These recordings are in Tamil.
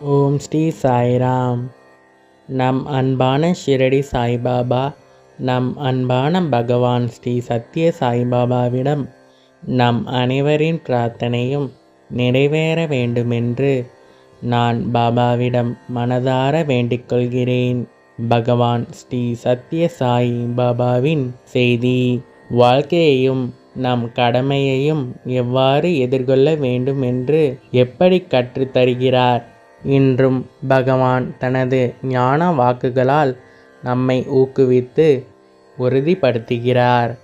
ஓம் ஸ்ரீ சாய்ராம். நம் அன்பான ஷிரடி சாய்பாபா நம் அன்பான பகவான் ஸ்ரீ சத்ய சாய்பாபாவிடம் நம் அனைவரின் பிரார்த்தனையும் நிறைவேற வேண்டுமென்று நான் பாபாவிடம் மனதார வேண்டிக்கொள்கிறேன் பகவான் ஸ்ரீ சத்ய சாய் பாபாவின் செய்தி. வாழ்க்கையையும் நம் கடமையையும் எவ்வாறு எதிர்கொள்ள வேண்டும் என்று எப்படி கற்றுத்தருகிறார்? இன்றும் பகவான் தனது ஞான வாக்குகளால் நம்மை ஊக்குவித்து உறுதிப்படுத்துகிறார்.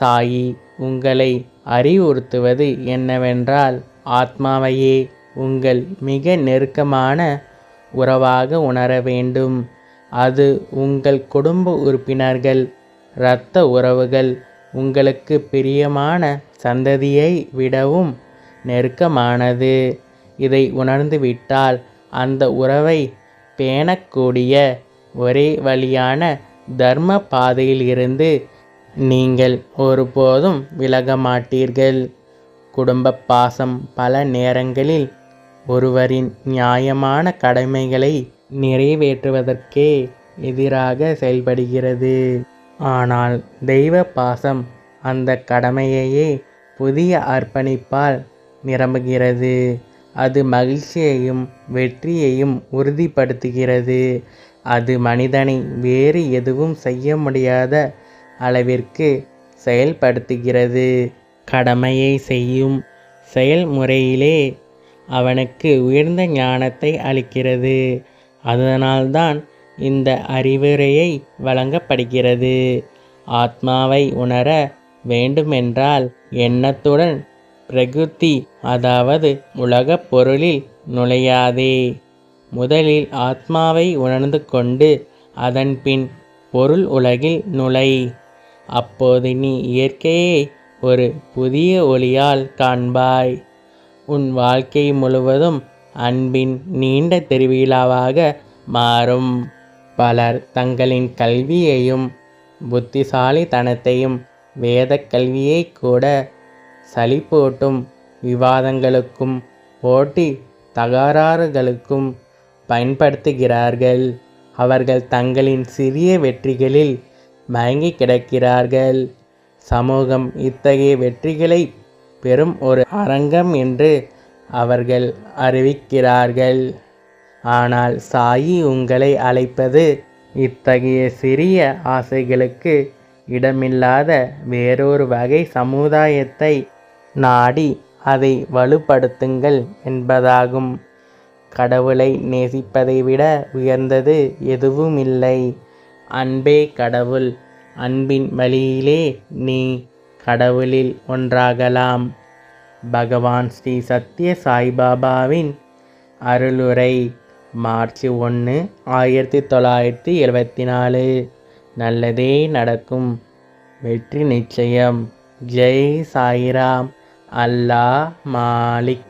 சாயி உங்களை அறிவுறுத்துவது என்னவென்றால் ஆத்மாவையே உங்கள் மிக நெருக்கமான உறவாக உணர வேண்டும். அது உங்கள் குடும்ப உறுப்பினர்கள் இரத்த உறவுகள் உங்களுக்கு பிரியமான சந்ததியை விடவும் நெருக்கமானது. இதை உணர்ந்துவிட்டால் அந்த உறவை பேணக்கூடிய ஒரே வழியான தர்ம பாதையில் இருந்து நீங்கள் ஒருபோதும் விலக மாட்டீர்கள். குடும்ப பாசம் பல நேரங்களில் ஒருவரின் நியாயமான கடமைகளை நிறைவேற்றுவதற்கே எதிராக செயல்படுகிறது. ஆனால் தெய்வ பாசம் அந்த கடமையையே புதிய அர்ப்பணிப்பால் நிரம்புகிறது. அது மகிழ்ச்சியையும் வெற்றியையும் உறுதிப்படுத்துகிறது. அது மனிதனை வேறு எதுவும் செய்ய முடியாத அளவிற்கு செயல்படுத்துகிறது. கடமையை செய்யும் செயல்முறையிலே அவனுக்கு உயர்ந்த ஞானத்தை அளிக்கிறது. அதனால்தான் இந்த அறிவுரையை வழங்கப்படுகிறது. ஆத்மாவை உணர வேண்டுமென்றால் எண்ணத்துடன் பிரகிருதி அதாவது உலகப் பொருளில் நுழையாதே. முதலில் ஆத்மாவை உணர்ந்து கொண்டு அதன்பின் பொருள் உலகில் நுழை. அப்போது நீ இயற்கையை ஒரு புதிய ஒளியால் காண்பாய். உன் வாழ்க்கை முழுவதும் அன்பின் நீண்ட திருவிழாவாக மாறும். பலர் தங்களின் கல்வியையும் புத்திசாலித்தனத்தையும் வேத கல்வியை கூட சலிப்பூட்டும் விவாதங்களுக்கும் போட்டி தகராறுகளுக்கும் பயன்படுத்துகிறார்கள். அவர்கள் தங்களின் சிறிய வெற்றிகளில் மயங்கி கிடக்கிறார்கள். சமூகம் இத்தகைய வெற்றிகளை பெரும் ஒரு அரங்கம் என்று அவர்கள் அறிவிக்கிறார்கள். ஆனால் சாயி உங்களை அழைப்பது இத்தகைய சிறிய ஆசைகளுக்கு இடமில்லாத வேறொரு வகை சமுதாயத்தை நாடி அதை வலுப்படுத்துங்கள் என்பதாகும். கடவுளை நேசிப்பதை விட உயர்ந்தது எதுவுமில்லை. அன்பே கடவுள் அன்பின் வழியிலே நீ கடவுளில் ஒன்றாகலாம். பகவான் ஸ்ரீ சத்ய சாய்பாபாவின் அருளுரை மார்ச் ஒன்று ஆயிரத்தி தொள்ளாயிரத்தி எழுபத்தி நாலு நல்லதே நடக்கும். வெற்றி நிச்சயம். ஜெய் சாய்ராம். அல்லாஹ் மாலிக்.